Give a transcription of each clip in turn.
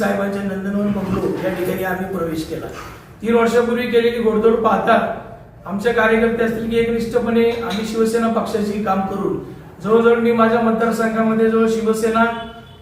साहेबांच्या नंदनवन बंगलो या ठिकाणी आम्ही प्रवेश केला. तीन वर्षापूर्वी केलेली घोडदौड पाहता आमच्या कार्यकर्ते असतील की एकनिष्ठपणे आम्ही शिवसेना पक्षाची काम करून जवळजवळ मी माझ्या मतदारसंघामध्ये जवळ शिवसेना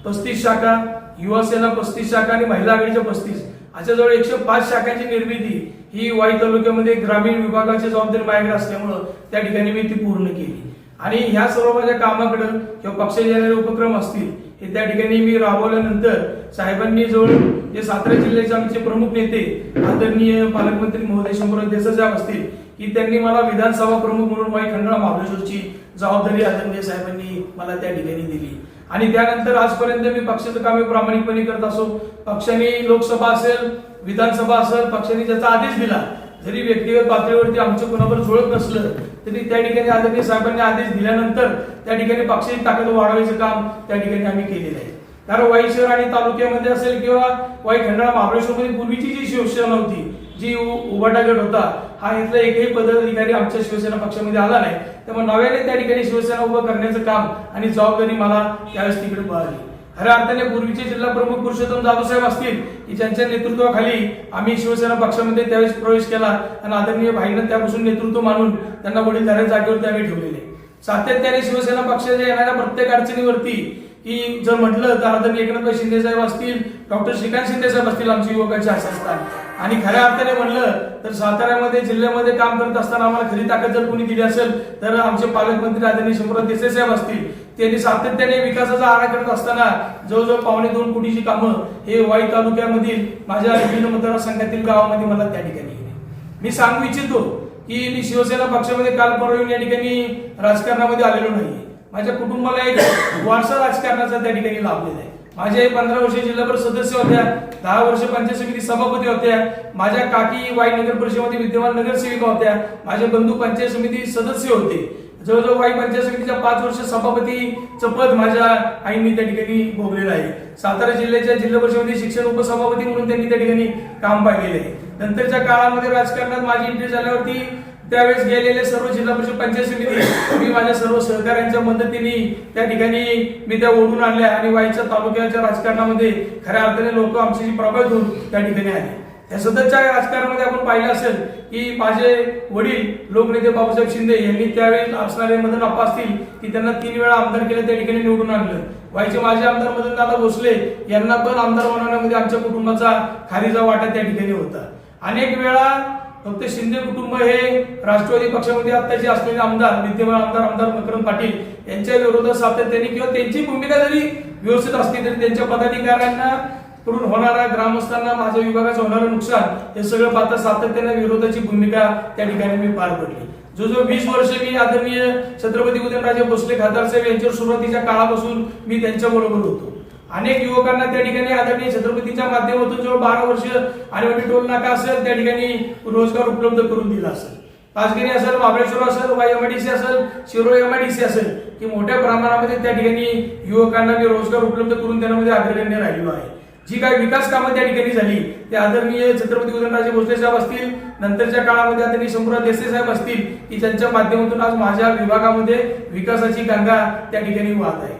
पस्तीस शाखा युवा सेना पस्तीस शाखा आणि महिला आघाडीच्या पस्तीस अशा जवळ एकशे पाच शाखांची निर्मिती ही वाई तालुक्यामध्ये ग्रामीण विभागाची जबाबदारी माझ्याकडे असल्यामुळं त्या ठिकाणी मी ती पूर्ण केली. आणि ह्या सर्व माझ्या कामाकडं किंवा पक्षाचे उपक्रम असतील हे त्या ठिकाणी मी राबवल्यानंतर साहेबांनी जवळ जे सातारा जिल्ह्याचे आमचे प्रमुख नेते आदरणीय पालकमंत्री महोदय शंभरराव देसाई असतील की त्यांनी मला विधानसभा प्रमुख म्हणून माई खंडाळा महाबळेश्वरची जबाबदारी आदरणीय साहेबांनी मला त्या ठिकाणी दिली. आणि त्यानंतर आजपर्यंत मी पक्षाचं कामे प्रामाणिकपणे करत असो. पक्षाने लोकसभा असेल विधानसभा असेल पक्षाने त्याचा आदेश दिला जरी व्यक्तिगत पातळीवरती आमचं कोणावर जुळत नसलं तरी त्या ठिकाणी आदरणीय साहेबांनी आदेश दिल्यानंतर त्या ठिकाणी पक्षाची ताकद वाढवायचं काम त्या ठिकाणी आम्ही केलेलं आहे. कारण वाई शहर आणि तालुक्यामध्ये असेल किंवा वाई खंडाळा महाबळेश्वरमध्ये पूर्वीची जी शिवसेना होती जी उ- उभाटा गट होता हा इथला एकही पदाधिकारी आमच्या शिवसेना पक्षामध्ये आला नाही. त्यामुळे नव्याने त्या ठिकाणी शिवसेना उभं करण्याचं काम आणि जबाबदारी मला त्यावेळेस तिकडे मिळाली खऱ्या अर्थाने पूर्वीचे जिल्हा प्रमुख पुरुषोत्तम जाधव साहेब असतील की ज्यांच्या नेतृत्वाखाली आम्ही शिवसेना पक्षामध्ये त्यावेळेस प्रवेश केला आणि आदरणीय भाईनं त्यापासून नेतृत्व मानून त्यांना वडीलधाऱ्या जागेवर त्यावेळी ठेवलेले. सातत्याने शिवसेना पक्षाच्या येणाऱ्या प्रत्येक अडचणीवरती की जर म्हटलं तर आदरणीय एकनाथ शिंदे साहेब असतील डॉक्टर श्रीकांत शिंदे साहेब असतील आमचे युवकांचे असतात. आणि खऱ्या अर्थाने म्हणलं तर साताऱ्यामध्ये जिल्ह्यामध्ये काम करत असताना आम्हाला खरी ताकद जर कोणी दिली असेल तर आमचे पालकमंत्री आदरणीय शंभरराव देसाई साहेब असतील त्यांनी सातत्याने विकासाचा आरा करत असताना जवळजवळ पावणे दोन कोटीची कामं हे वाई तालुक्यामधील माझ्या विभिन्न मतदारसंघातील गावामध्ये मला त्या ठिकाणी केली. मी सांगू इच्छितो की मी शिवसेना पक्षामध्ये काल परवा या ठिकाणी राजकारणामध्ये आलेलो नाही माझ्या कुटुंबाला एक वारसा राजकारणाचा त्या ठिकाणी लाभलेला आहे. माझे पंधरा वर्ष जिल्हाभर सदस्य होत्या दहा वर्ष पंचायत समिती सभापती होत्या माझ्या काकी वाई नगर परिषदेमध्ये विद्यमान नगरसेविका होत्या माझे बंधू पंचायत समिती सदस्य होते. जवळजवळ वाई पंचायत समितीच्या पाच वर्ष सभापतीचं पद माझ्या आईंनी त्या ठिकाणी भोगलेलं आहे. सातारा जिल्ह्याच्या जिल्हा परिषदेमध्ये शिक्षण उपसभापती म्हणून त्यांनी त्या ठिकाणी काम पाहिलेलं आहे. नंतरच्या काळामध्ये राजकारणात माझी एंट्री झाल्यावरती त्यावेळेस गेलेले सर्व जिल्हा परिषद पंचायत समिती मी माझ्या सर्व सहकाऱ्यांच्या मदतीने त्या ठिकाणी मी त्या ओढून आणल्या आणि वाईच्या तालुक्याच्या राजकारणामध्ये खऱ्या अर्थाने लोक आमची प्रभावित होऊन त्या ठिकाणी आले. त्या सततच्या राजकारणामध्ये आपण पाहिलं असेल की माझे वडील लोकनेते बाबासाहेब शिंदे यांनी त्यावेळी असणारे मदन अप्पा असतील की त्यांना तीन वेळा आमदार केले त्या ठिकाणी निवडून आणलं. व्हायचे माझे आमदार मदन दादा भोसले यांना पण आमदार बनवण्यामध्ये आमच्या कुटुंबाचा खारीचा वाटा त्या ठिकाणी होता. अनेक वेळा फक्त शिंदे कुटुंब हे राष्ट्रवादी पक्षामध्ये आत्ताचे असलेले आमदार विद्यमान आमदार आमदार विक्रम पाटील यांच्या विरोधात सातत्याने किंवा त्यांची भूमिका जरी व्यवस्थित असली तरी त्यांच्या पदाधिकाऱ्यांना कडून होणारा ग्रामस्थांना माझ्या विभागाचं होणारं नुकसान हे सगळं पाहता सातत्याने विरोधाची भूमिका त्या ठिकाणी मी पार पडली. जो जो वीस वर्ष मी आदरणीय छत्रपती उदयनराजे भोसले खासदार साहेब यांच्या सुरुवातीच्या काळापासून मी त्यांच्या बरोबर होतो. अनेक युवकांना त्या ठिकाणी आदरणीय छत्रपतीच्या माध्यमातून जवळ बारा वर्ष आणि टोल नाका असेल त्या ठिकाणी रोजगार उपलब्ध करून दिला असेल. पाचगिरी असेल महाबळेश्वर असेल वाई एमआयडीसी असेल शिरोळ एमआयडीसी असेल की मोठ्या प्रमाणामध्ये त्या ठिकाणी युवकांना मी रोजगार उपलब्ध करून देण्यामध्ये अग्रगण्य राहिलो आहे. जी काही विकास कामं त्या ठिकाणी झाली ते आदरणीय छत्रपती उदयनराजे भोसले साहेब असतील नंतरच्या काळामध्ये आदरणीय शंभूराज देसाई साहेब असतील की ज्यांच्या माध्यमातून आज माझ्या विभागामध्ये विकासाची गंगा त्या ठिकाणी वाहत आहे.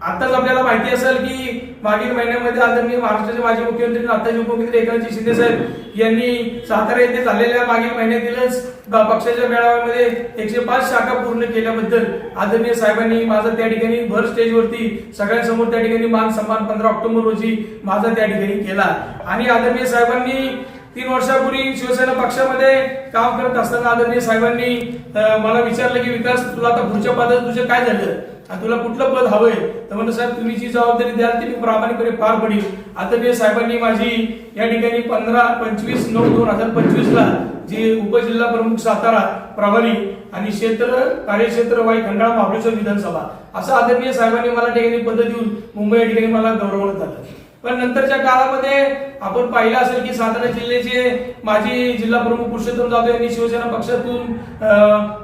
आताच आपल्याला माहिती असेल की मागील महिन्यामध्ये आदरणीय महाराष्ट्राचे माजी मुख्यमंत्री आताचे उपमुख्यमंत्री एकनाथजी शिंदे साहेब यांनी सातारा येथे झालेल्या मागील महिन्यातीलच पक्षाच्या मेळाव्यामध्ये एकशे पाच शाखा पूर्ण केल्याबद्दल आदरणीय साहेबांनी माझा त्या ठिकाणी भर स्टेजवरती सगळ्यांसमोर त्या ठिकाणी मान सन्मान पंधरा ऑक्टोबर रोजी माझा त्या ठिकाणी केला. आणि आदरणीय साहेबांनी तीन वर्षापूर्वी शिवसेना पक्षामध्ये काम करत असताना आदरणीय साहेबांनी मला विचारलं की विकास तुला आता पुढच्या पदात तुझं काय झालं? आणि तुला कुठलं पद हवंय? तर म्हणलं साहेब तुम्ही जी जबाबदारी द्याल ती मी प्रामाणिकपणे पार पडेल. आदरणीय साहेबांनी माझी या ठिकाणी पंधरा पंचवीस नऊ दोन हजार पंचवीस ला जी उपजिल्हा प्रमुख सातारा प्रभारी आणि क्षेत्र कार्यक्षेत्र वाई खंडाळा महाबळेश्वर विधानसभा असं आदरणीय साहेबांनी मला ठिकाणी पद देऊन मुंबई या ठिकाणी मला गौरवण्यात आलं पण नंतरच्या काळामध्ये आपण पाहिलं असेल की सातारा जिल्ह्याचे माजी जिल्हा प्रमुख पुरुषोत्तम जाधव यांनी शिवसेना पक्षातून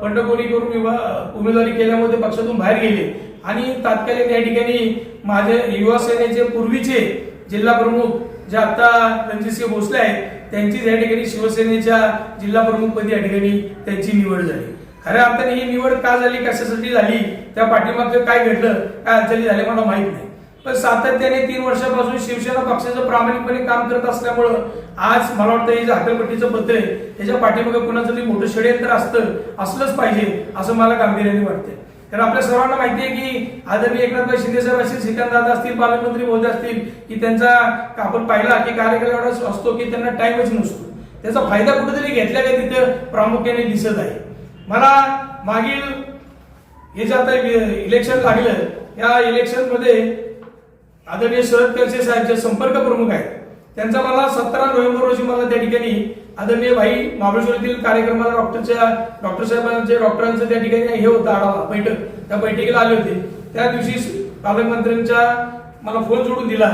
बंडखोरी करून उमेदवारी केल्यामध्ये पक्षातून बाहेर गेले. आणि तात्कालिक या ठिकाणी माझे युवा सेनेचे पूर्वीचे जिल्हा प्रमुख जे आता रणजितसिंह भोसले आहेत त्यांची या ठिकाणी शिवसेनेच्या जिल्हा प्रमुखपदी या ठिकाणी त्यांची निवड झाली. खऱ्या अर्थाने ही निवड का झाली कशासाठी झाली त्या पाठीमागचं काय घडलं काय हालचाली झाल्या मला माहीत नाही. पण सातत्याने तीन वर्षापासून शिवसेना पक्षाचं प्रामाणिकपणे काम करत असल्यामुळं आज मला वाटतं हे जे हॉटेलपट्टीचं बद्दल आहे. त्याच्या पाठीमागे कुणाचं तरी मोठं षडयंत्र असतं असलंच पाहिजे असं मला गांभीर्याने वाटतंय. कारण आपल्या सर्वांना माहिती आहे की आदरणीय एकनाथभाई शिंदे साहेब असतील श्रीकांत असतील पालकमंत्री महोदय असतील की त्यांचा आपण पाहिला की कार्यकाळ एवढा असतो की त्यांना टाइमच नसतो. त्याचा फायदा कुठेतरी घेतल्या का तिथं प्रामुख्याने दिसत आहे. मला मागील हे जे आता इलेक्शन लागलं या इलेक्शनमध्ये आदरणीय शरद खडसे साहेब जे संपर्क प्रमुख आहेत. त्यांचा मला सतरा नोव्हेंबर रोजी मला त्या ठिकाणी आदरणीय भाई महाबळेश्वरातील कार्यक्रमाला डॉक्टरच्या डॉक्टर साहेबांचे डॉक्टरांचं त्या ठिकाणी हे होतं आढावा बैठक. त्या बैठकीला आले होते. त्या दिवशी पालकमंत्र्यांच्या मला फोन जोडून दिला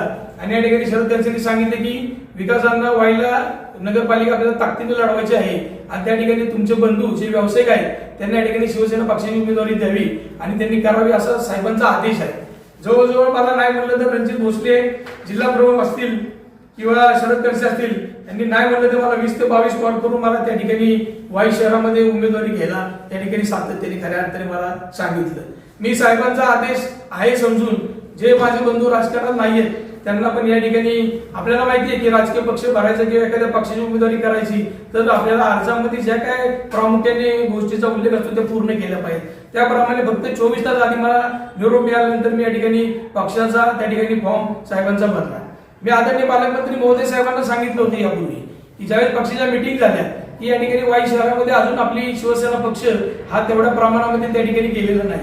आणि या ठिकाणी शरद खडसेंनी सांगितले की विकासांना व्हायला नगरपालिका आपल्याला ताकदीने लढवायची आहे आणि त्या ठिकाणी तुमचे बंधू जे व्यावसायिक आहेत त्यांना या ठिकाणी शिवसेना पक्षाची उमेदवारी द्यावी आणि त्यांनी करावी असा साहेबांचा आदेश आहे. जवळजवळ मला नाही म्हणलं तर रणजित भोसले जिल्हा प्रमुख असतील किंवा शरद कणसे असतील यांनी नाही म्हणलं तर मला वीस ते बावीस कॉल करून मला त्या ठिकाणी वाई शहरामध्ये उमेदवारी घ्यायला त्या ठिकाणी सातत्याने खऱ्या अर्थाने मला सांगितलं. मी साहेबांचा आदेश आहे समजून जे माझे बंधू राजकारणात नाहीयेत त्यांना पण या ठिकाणी आपल्याला माहिती आहे की राजकीय पक्ष भरायचा किंवा एखाद्या पक्षाची उमेदवारी करायची तर आपल्याला अर्जामध्ये ज्या काय प्रामुख्याने गोष्टीचा उल्लेख असतो त्या पूर्ण केल्या पाहिजे त्याप्रमाणे फक्त चोवीस तास आधी मला निरोप मिळाल्यानंतर मी या ठिकाणी पक्षाचा त्या ठिकाणी फॉर्म साहेबांचा भरला. मी आदरणीय पालकमंत्री महोदय साहेबांना सांगितलं होतं यापूर्वी की ज्यावेळेस पक्षाच्या मिटिंग झाल्या की या ठिकाणी वाई शहरामध्ये अजून आपली शिवसेना पक्ष हा तेवढ्या प्रमाणामध्ये त्या ठिकाणी गेलेला नाही.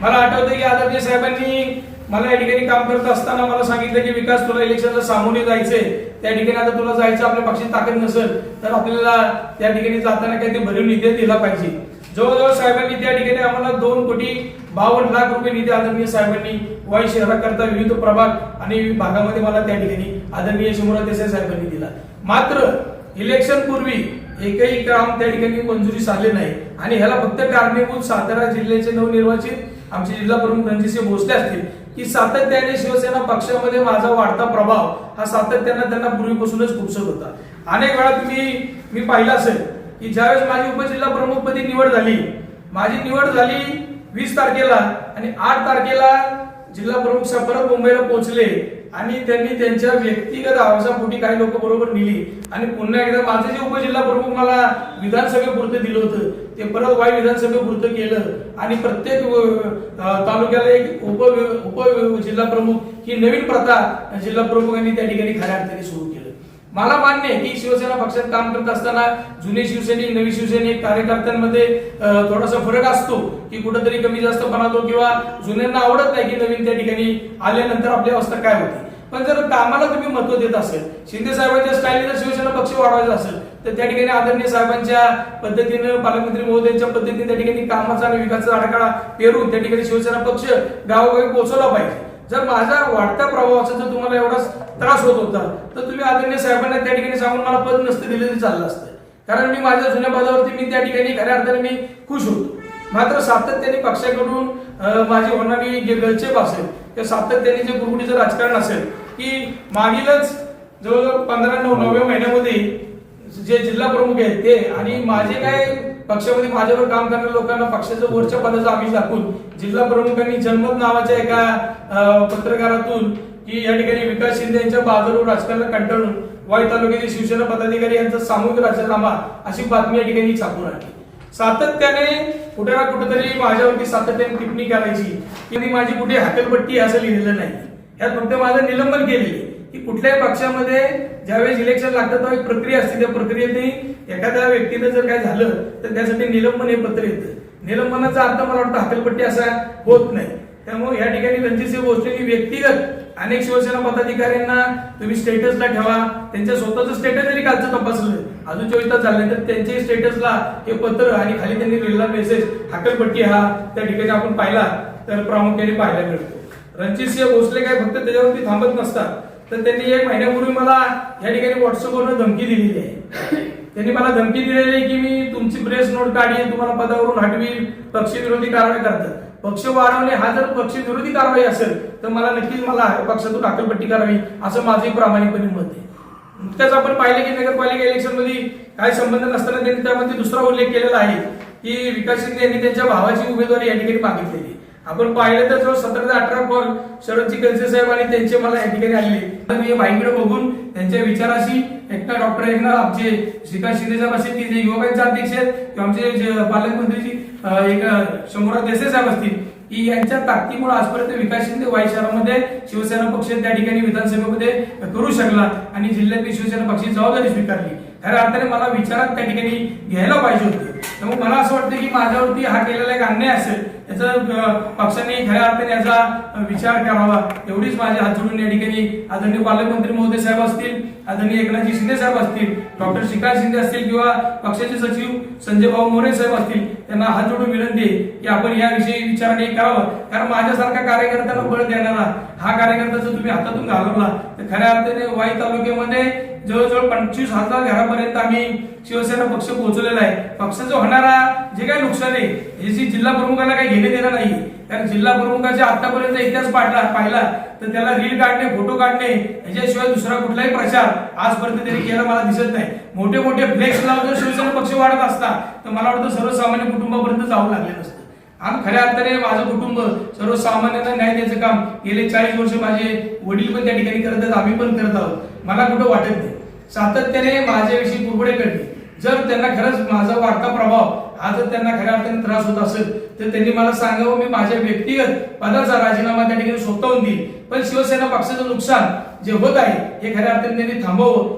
मला आठवतं की आदरणीय साहेबांनी मला या ठिकाणी काम करत असताना मला सांगितलं की विकास तुला इलेक्शनला सामोरे जायचंय त्या ठिकाणी आता तुला जायचं आपल्या पक्षाची ताकद नसेल तर आपल्याला त्या ठिकाणी जाताना काही ते भरीव निधी दिला पाहिजे. जवळजवळ साहेबांनी त्या ठिकाणी आम्हाला दोन कोटी बावन्न लाख रुपये निधी आदरणीय साहेबांनी वाई शहराकरता विविध प्रभाग आणि भागामध्ये मला त्या ठिकाणी आदरणीय शिवराज देसाई साहेबांनी दिला. मात्र इलेक्शन पूर्वी एकही काम त्या ठिकाणी मंजुरी झाले नाही. आणि ह्याला फक्त कारणीभूत सातारा जिल्ह्याचे नवनिर्वाचित आमचे जिल्हा प्रमुख रणजितसिंह भोसले असतील की सातत्याने शिवसेना पक्षामध्ये माझा वाढता प्रभाव हा सातत्यानं त्यांना पूर्वीपासूनच खुपसत होता. अनेक वेळा तुम्ही मी पाहिलं असेल की ज्यावेळेस माझी उपजिल्हा प्रमुखपदी निवड झाली माझी निवड झाली वीस तारखेला आणि आठ तारखेला जिल्हा प्रमुख साहेब परत मुंबईला पोहोचले आणि त्यांनी त्यांच्या व्यक्तिगत आवाजापोटी काही लोक बरोबर नेली. आणि पुन्हा एकदा माझं जे उपजिल्हा प्रमुख मला विधानसभेपुरतं दिलं होतं ते परत वाई विधानसभेपुरतं केलं. आणि प्रत्येक तालुक्याला एक उप उप जिल्हा प्रमुख ही नवीन प्रथा जिल्हा प्रमुखांनी त्या ठिकाणी खऱ्या अर्थाने सुरू मला मान्य आहे की शिवसेना पक्षात काम करत असताना जुने शिवसैनिक नवी शिवसैनिक कार्यकर्त्यांमध्ये थोडासा फरक असतो की कुठंतरी कमी जास्त बनवतो किंवा जुन्यांना आवडत नाही की नवीन त्या ठिकाणी आल्यानंतर आपली अवस्था काय होती. पण जर कामाला तुम्ही महत्त्व देत असेल शिंदे साहेबांच्या स्टाईलने जर शिवसेना पक्ष वाढवायचा असेल तर त्या ठिकाणी आदरणीय साहेबांच्या पद्धतीनं पालकमंत्री महोदयांच्या पद्धतीने त्या ठिकाणी कामाचा आणि विकासाचा आराखडा पेरून त्या ठिकाणी शिवसेना पक्ष गावोगावी पोहोचवला पाहिजे. जर माझा वाढत्या प्रभावाचा जर तुम्हाला एवढा त्रास होत होता. तर तुम्ही आदरणीय साहेबांना त्या ठिकाणी सांगून मला पद नसतं दिलं तरी चाललं असतं. कारण मी माझ्या जुन्या पदावरती मी त्या ठिकाणी खऱ्या अर्थाने मी खुश होतो. मात्र सातत्याने पक्षाकडून माझी होणारी जे गलचेप असेल किंवा सातत्याने जे गुरुगुडीचं राजकारण असेल की मागीलच जवळजवळ पंधरा नऊ नवव्या महिन्यामध्ये जे जिल्हा प्रमुख आहेत ते आणि माझे काय पक्षामध्ये माझ्यावर काम करणाऱ्या लोकांना पक्षाच्या वरच्या पदाचा आम्ही दाखवून जिल्हा प्रमुखांनी जन्मत नावाच्या एका पत्रकारातून की या ठिकाणी विकास शिंदे यांच्या बाजारावर राजकारणाला कंटाळून वाई तालुक्यातील शिवसेना पदाधिकारी यांचा सामूहिक राजीनामा अशी बातमी या ठिकाणी छापून आली. सातत्याने कुठे ना कुठेतरी माझ्यावरती सातत्याने टिप्पणी करायची की माझी कुठे हाकलपट्टी असं लिहिलेलं नाही. ह्यात फक्त माझं निलंबन केलेली की कुठल्याही पक्षामध्ये ज्यावेळेस इलेक्शन लागतं तेव्हा एक प्रक्रिया असते. त्या प्रक्रियेत एखाद्या व्यक्तीनं जर काय झालं तर त्यासाठी निलंबन हे पत्र येतं. निलंबनाचा अर्थ मला वाटतं हाकलपट्टी असा होत नाही. त्यामुळे या ठिकाणी रणजितसिंह भोसलेंनी व्यक्तिगत अनेक शिवसेना पदाधिकाऱ्यांना तुम्ही स्टेटसला ठेवा. त्यांच्या स्वतःचं स्टेटस जरी कालचं तपासलं अजून चोवीस तास झाले तर त्यांच्या स्टेटसला हे पत्र आणि खाली त्यांनी लिहिलेला मेसेज हाकलपट्टी हा त्या ठिकाणी आपण पाहिला तर प्रामुख्याने पाहायला मिळतो. रणजितसिंह भोसले काय फक्त त्याच्यावरती थांबत नसतात. तर त्यांनी एक महिन्यापूर्वी मला या ठिकाणी व्हॉट्सअपवरून धमकी दिलेली आहे. त्यांनी मला धमकी दिलेली आहे की मी तुमची प्रेस नोट काढी तुम्हाला पदावरून हटवील पक्षविरोधी कारवाई करतात. पक्ष वाढवणे हा जर पक्ष विरोधी कारवाई असेल तर मला नक्कीच मला पक्षातून अकलपट्टी करावी असं माझे प्रामाणिकपणे मत आहे. नुकत्याच आपण पाहिलं की नगरपालिका इलेक्शनमध्ये काय संबंध नसताना त्यांनी त्यामध्ये दुसरा उल्लेख केलेला आहे की विकास शिंदे यांनी त्यांच्या भावाची उमेदवारी या ठिकाणी मागितलेली आपण पाहिलं तर सतरा ते अठरा कॉल शरदजी कलसे साहेब आणि त्यांचे मला या ठिकाणी आलेले. तर मी भाईकडे बघून त्यांच्या विचाराशी एकटा डॉक्टर एकनाथ आमचे श्रीकांत शिंदे साहेब असतील की जे युवकांचे अध्यक्ष आहेत किंवा आमचे जे एक अं, देसाई साहेब असतील की यांच्या ताकदीमुळे आजपर्यंत विकास शिंदे वाई शहरामध्ये शिवसेना पक्ष त्या ठिकाणी विधानसभेमध्ये करू शकला आणि जिल्ह्यातील शिवसेना पक्षाची जबाबदारी स्वीकारली. खऱ्या अर्थाने मला विचारात त्या ठिकाणी घ्यायला पाहिजे होते. त्यामुळे मला असं वाटतं की माझ्यावरती हा केलेला एक अन्याय असेल याचा पक्षाने खऱ्या अर्थाने याचा विचार करावा. एवढीच माझ्या हात जोडून या ठिकाणी आदरणीय पालकमंत्री महोदय साहेब असतील आदरणीय एकनाथजी शिंदे साहेब असतील डॉक्टर श्रीकांत शिंदे असतील किंवा पक्षाचे सचिव संजय भाऊ मोरे साहेब असतील त्यांना हात जोडून विनंती आहे की आपण याविषयी विचारणे करावं. कारण माझ्यासारख्या कार्यकर्त्यांना बळ देणारा हा कार्यकर्ता जर तुम्ही हातातून घालवला तर खऱ्या अर्थाने वाई तालुक्यामध्ये जवळजवळ पंचवीस हजार घरापर्यंत आम्ही शिवसेना पक्ष पोहोचलेला आहे. पक्षाचं होणारा जे काही नुकसान आहे याची जिल्हा प्रमुखांना काही घेणे देणार नाही. कारण जिल्हा प्रमुखाच्या आतापर्यंत इतिहास पाडला पाहिला तर त्याला रील काढणे फोटो काढणे याच्याशिवाय दुसरा कुठलाही प्रचार आजपर्यंत त्यांनी केला मला दिसत नाही. मोठे मोठे फ्लेक्स लावून जर शिवसेना पक्ष वाढत असता तर मला वाटतं सर्वसामान्य कुटुंबापर्यंत जावं लागले नसतं आणि खऱ्या अर्थाने माझं कुटुंब सर्वसामान्यांना न्याय द्यायचं काम गेले चाळीस वर्ष माझे वडील पण त्या ठिकाणी करत आहेत आम्ही पण करत आहोत. मला कुठं वाटत नाही. सातत्याने माझ्याविषयी कुरबडे करते जर त्यांना खरंच माझा वाढता प्रभाव हा जर त्यांना खऱ्या अर्थाने त्रास होत असेल तर त्यांनी मला सांगावं मी माझ्या व्यक्तिगत पदाचा राजीनामा त्या ठिकाणी स्वतःहून देईल. पण शिवसेना पक्षाचं नुकसान जे होत आहे हे खऱ्या अर्थाने त्यांनी थांबवं